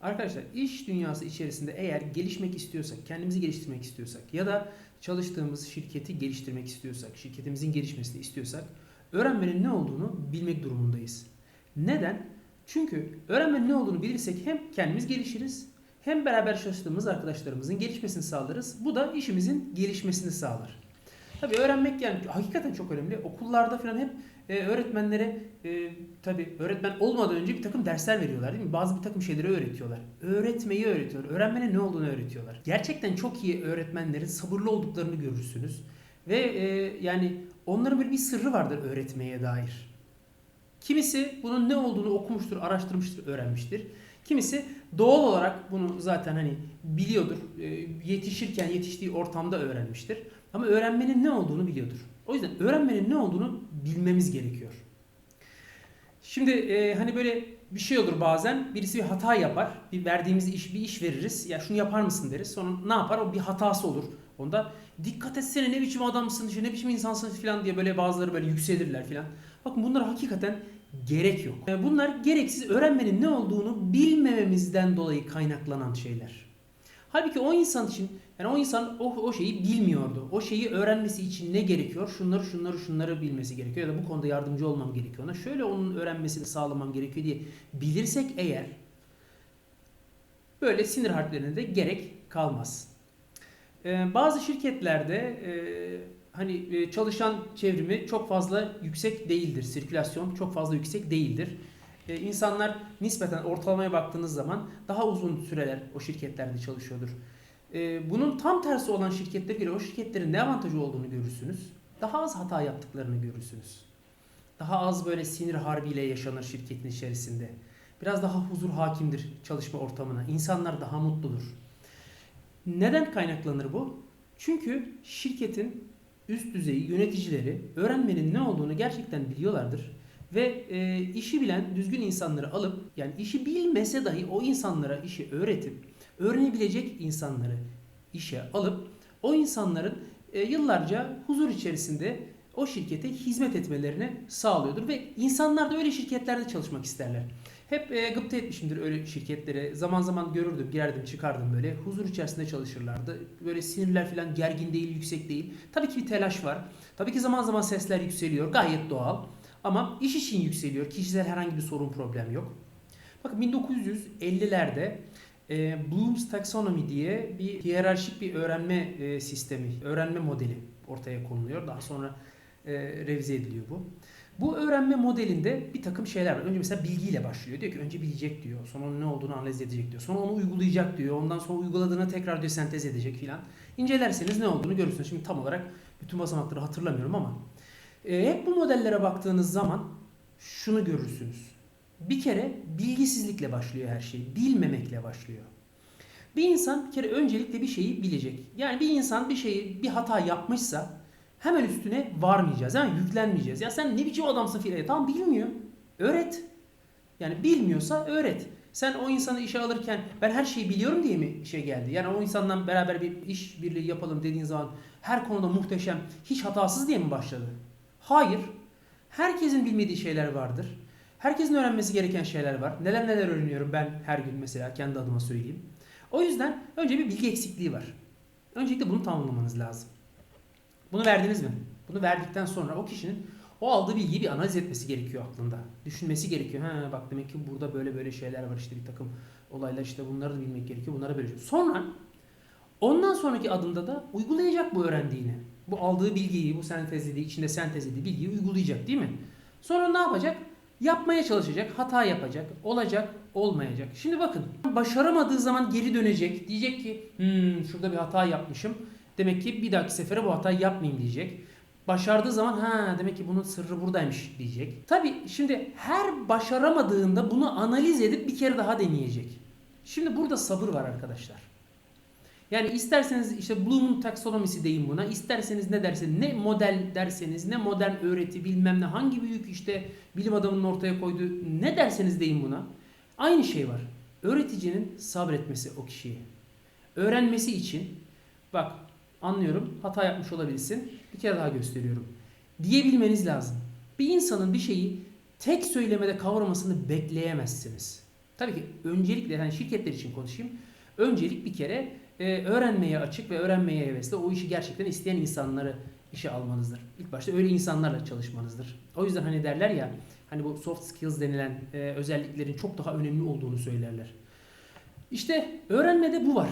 Arkadaşlar iş dünyası içerisinde eğer gelişmek istiyorsak, kendimizi geliştirmek istiyorsak ya da çalıştığımız şirketi geliştirmek istiyorsak, şirketimizin gelişmesini istiyorsak öğrenmenin ne olduğunu bilmek durumundayız. Neden? Çünkü öğrenmenin ne olduğunu bilirsek hem kendimiz gelişiriz hem beraber çalıştığımız arkadaşlarımızın gelişmesini sağlarız. Bu da işimizin gelişmesini sağlar. Tabii öğrenmek yani hakikaten çok önemli. Okullarda falan hep e, öğretmenlere e, tabii öğretmen olmadan önce bir takım dersler veriyorlar değil mi? Bazı bir takım şeyleri öğretiyorlar. Öğretmeyi öğretiyorlar. Öğrenmenin ne olduğunu öğretiyorlar. Gerçekten çok iyi öğretmenlerin sabırlı olduklarını görürsünüz. Ve e, yani onların böyle bir sırrı vardır öğretmeye dair. Kimisi bunun ne olduğunu okumuştur, araştırmıştır, öğrenmiştir. Kimisi doğal olarak bunu zaten hani biliyordur. E, yetişirken yetiştiği ortamda öğrenmiştir. Ama öğrenmenin ne olduğunu biliyordur. O yüzden öğrenmenin ne olduğunu bilmemiz gerekiyor. Şimdi e, hani böyle bir şey olur bazen birisi bir hata yapar. Bir verdiğimiz iş bir iş veririz. Ya şunu yapar mısın deriz. Sonra ne yapar? O bir hatası olur. Onda dikkat etsene ne biçim adamsın, işte ne biçim insansın falan diye böyle bazıları böyle yükselirler falan. Bakın bunlara hakikaten gerek yok. E, Bunlar gereksiz öğrenmenin ne olduğunu bilmememizden dolayı kaynaklanan şeyler. Halbuki o insan için yani o insan o, o şeyi bilmiyordu. O şeyi öğrenmesi için ne gerekiyor? Şunları şunları şunları bilmesi gerekiyor ya da bu konuda yardımcı olmam gerekiyor ona. Şöyle onun öğrenmesini sağlamam gerekiyor diye bilirsek eğer böyle sinir harflerine de gerek kalmaz. Ee, bazı şirketlerde e, hani e, çalışan çevrimi çok fazla yüksek değildir. Sirkülasyon çok fazla yüksek değildir. Ee, insanlar nispeten ortalamaya baktığınız zaman daha uzun süreler o şirketlerde çalışıyordur. Ee, bunun tam tersi olan şirketlere göre o şirketlerin ne avantajı olduğunu görürsünüz. Daha az hata yaptıklarını görürsünüz. Daha az böyle sinir harbiyle yaşanır şirketin içerisinde. Biraz daha huzur hakimdir çalışma ortamına. İnsanlar daha mutludur. Neden kaynaklanır bu? Çünkü şirketin üst düzey yöneticileri öğrenmenin ne olduğunu gerçekten biliyorlardır. Ve e, işi bilen düzgün insanları alıp yani işi bilmese dahi o insanlara işi öğretip öğrenebilecek insanları işe alıp o insanların e, yıllarca huzur içerisinde o şirkete hizmet etmelerini sağlıyordur ve insanlar da öyle şirketlerde çalışmak isterler. Hep e, gıpta etmişimdir öyle şirketlere. Zaman zaman görürdüm, girerdim, çıkardım böyle. Huzur içerisinde çalışırlardı. Böyle sinirler falan gergin değil, yüksek değil. Tabii ki bir telaş var. Tabii ki zaman zaman sesler yükseliyor. Gayet doğal. Ama iş için yükseliyor. Kişisel herhangi bir sorun, problem yok. Bakın 1950'lerde e, Bloom's Taxonomy diye bir hiyerarşik bir öğrenme e, sistemi, öğrenme modeli ortaya konuluyor. Daha sonra e, revize ediliyor bu. Bu öğrenme modelinde bir takım şeyler var. Önce mesela bilgiyle başlıyor. Diyor ki önce bilecek diyor. Sonra ne olduğunu analiz edecek diyor. Sonra onu uygulayacak diyor. Ondan sonra uyguladığını tekrar diyor sentez edecek filan. İncelerseniz ne olduğunu görürsünüz. Şimdi tam olarak bütün basamakları hatırlamıyorum ama e, hep bu modellere baktığınız zaman şunu görürsünüz. Bir kere bilgisizlikle başlıyor her şey. Bilmemekle başlıyor. Bir insan bir kere öncelikle bir şeyi bilecek. Yani bir insan bir şeyi bir hata yapmışsa hemen üstüne varmayacağız. Yani yüklenmeyeceğiz. Ya sen ne biçim adamsın filan. Tamam bilmiyor. Öğret. Yani bilmiyorsa öğret. Sen o insanı işe alırken ben her şeyi biliyorum diye mi işe geldi? Yani o insandan beraber bir iş birliği yapalım dediğin zaman her konuda muhteşem, hiç hatasız diye mi başladı? Hayır. Herkesin bilmediği şeyler vardır. Herkesin öğrenmesi gereken şeyler var. Neler neler öğreniyorum ben her gün mesela kendi adıma söyleyeyim. O yüzden önce bir bilgi eksikliği var. Öncelikle bunu tamamlamanız lazım. Bunu verdiniz mi? Bunu verdikten sonra o kişinin o aldığı bilgiyi bir analiz etmesi gerekiyor aklında. Düşünmesi gerekiyor. Ha bak demek ki burada böyle böyle şeyler var işte bir takım olaylar işte bunları da bilmek gerekiyor. Bunlara böyle. Sonra ondan sonraki adımda da uygulayacak bu öğrendiğini. Bu aldığı bilgiyi, bu sentezlediği, içinde sentezlediği bilgiyi uygulayacak değil mi? Sonra ne yapacak? Yapmaya çalışacak, hata yapacak, olacak, olmayacak. Şimdi bakın, başaramadığı zaman geri dönecek. Diyecek ki, hmm, şurada bir hata yapmışım. Demek ki bir dahaki sefere bu hatayı yapmayayım diyecek. Başardığı zaman ha demek ki bunun sırrı buradaymış diyecek. Tabi şimdi her başaramadığında bunu analiz edip bir kere daha deneyecek. Şimdi burada sabır var arkadaşlar. Yani isterseniz işte Bloom'un taksonomisi deyin buna. isterseniz ne derseniz ne model derseniz ne modern öğreti bilmem ne hangi büyük işte bilim adamının ortaya koyduğu ne derseniz deyin buna. Aynı şey var. Öğreticinin sabretmesi o kişiye. Öğrenmesi için bak anlıyorum hata yapmış olabilirsin. Bir kere daha gösteriyorum. Diyebilmeniz lazım. Bir insanın bir şeyi tek söylemede kavramasını bekleyemezsiniz. Tabii ki öncelikle yani şirketler için konuşayım. Öncelik bir kere e, öğrenmeye açık ve öğrenmeye hevesli o işi gerçekten isteyen insanları işe almanızdır. İlk başta öyle insanlarla çalışmanızdır. O yüzden hani derler ya hani bu soft skills denilen e, özelliklerin çok daha önemli olduğunu söylerler. İşte öğrenmede bu var.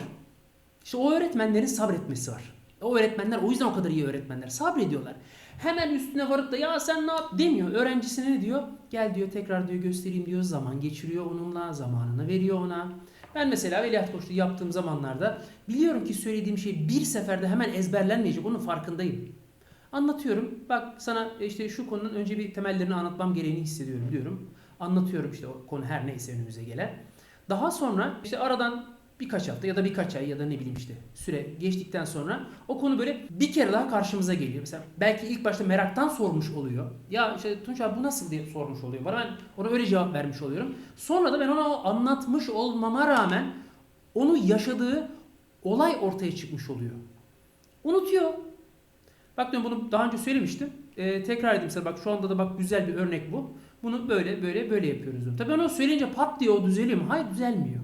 İşte o öğretmenlerin sabretmesi var. O öğretmenler o yüzden o kadar iyi öğretmenler. Sabrediyorlar. Hemen üstüne varıp da ya sen ne yap demiyor. Öğrencisine ne diyor? Gel diyor tekrar diyor göstereyim diyor. Zaman geçiriyor onunla. Zamanını veriyor ona. Ben mesela veliaht koçluğu yaptığım zamanlarda biliyorum ki söylediğim şey bir seferde hemen ezberlenmeyecek. Onun farkındayım. Anlatıyorum. Bak sana işte şu konunun önce bir temellerini anlatmam gereğini hissediyorum diyorum. Anlatıyorum işte o konu her neyse önümüze gelen. Daha sonra işte aradan birkaç hafta ya da birkaç ay ya da ne bileyim işte süre geçtikten sonra o konu böyle bir kere daha karşımıza geliyor. Mesela belki ilk başta meraktan sormuş oluyor. Ya işte Tunç abi bu nasıl diye sormuş oluyor. Bana ben ona öyle cevap vermiş oluyorum. Sonra da ben ona anlatmış olmama rağmen onu yaşadığı olay ortaya çıkmış oluyor. Unutuyor. Bak diyorum bunu daha önce söylemiştim. Ee, tekrar edeyim sana bak şu anda da bak güzel bir örnek bu. Bunu böyle böyle böyle yapıyoruz. Tabii onu söyleyince pat diye o düzeliyor mu? Hayır düzelmiyor.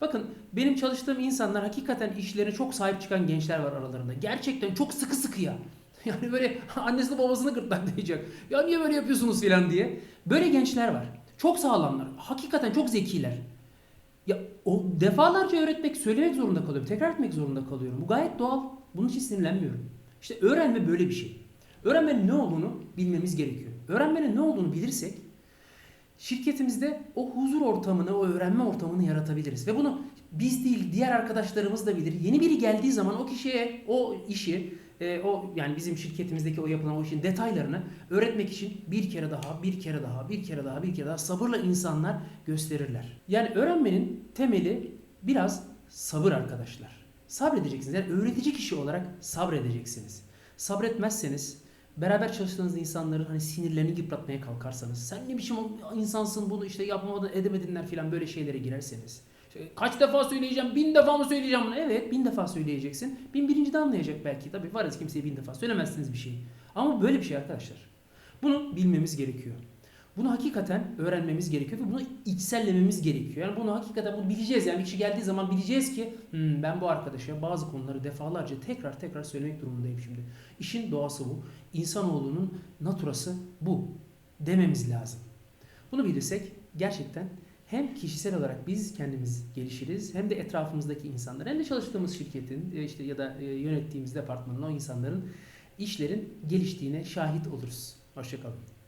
Bakın benim çalıştığım insanlar hakikaten işlerine çok sahip çıkan gençler var aralarında. Gerçekten çok sıkı sıkıya. Yani böyle annesini babasını gırtlaklayacak. Ya niye böyle yapıyorsunuz filan diye. Böyle gençler var. Çok sağlamlar. Hakikaten çok zekiler. Ya o defalarca öğretmek, söylemek zorunda kalıyorum. Tekrar etmek zorunda kalıyorum. Bu gayet doğal. Bunun için sinirlenmiyorum. İşte öğrenme böyle bir şey. Öğrenmenin ne olduğunu bilmemiz gerekiyor. Öğrenmenin ne olduğunu bilirsek şirketimizde o huzur ortamını, o öğrenme ortamını yaratabiliriz. Ve bunu biz değil, diğer arkadaşlarımız da bilir. Yeni biri geldiği zaman o kişiye o işi, e, o yani bizim şirketimizdeki o yapılan o işin detaylarını öğretmek için bir kere daha, bir kere daha, bir kere daha, bir kere daha sabırla insanlar gösterirler. Yani öğrenmenin temeli biraz sabır arkadaşlar. Sabredeceksiniz. Yani öğretici kişi olarak sabredeceksiniz. Sabretmezseniz beraber çalıştığınız insanların hani sinirlerini yıpratmaya kalkarsanız sen ne biçim insansın bunu işte yapamadın edemedinler filan böyle şeylere girerseniz. İşte kaç defa söyleyeceğim? Bin defa mı söyleyeceğim bunu? Evet bin defa söyleyeceksin. Bin birinci de anlayacak belki. Tabi varız kimseye bin defa söylemezsiniz bir şey ama böyle bir şey arkadaşlar. Bunu bilmemiz gerekiyor bunu hakikaten öğrenmemiz gerekiyor ve bunu içsellememiz gerekiyor. Yani bunu hakikaten bunu bileceğiz. Yani bir kişi geldiği zaman bileceğiz ki "Hmm, ben bu arkadaşa bazı konuları defalarca tekrar tekrar söylemek durumundayım şimdi. İşin doğası bu. İnsanoğlunun naturası bu dememiz lazım. Bunu bilirsek gerçekten hem kişisel olarak biz kendimiz gelişiriz hem de etrafımızdaki insanlar hem de çalıştığımız şirketin e, işte ya da e, yönettiğimiz departmanın o insanların işlerin geliştiğine şahit oluruz. Hoşçakalın.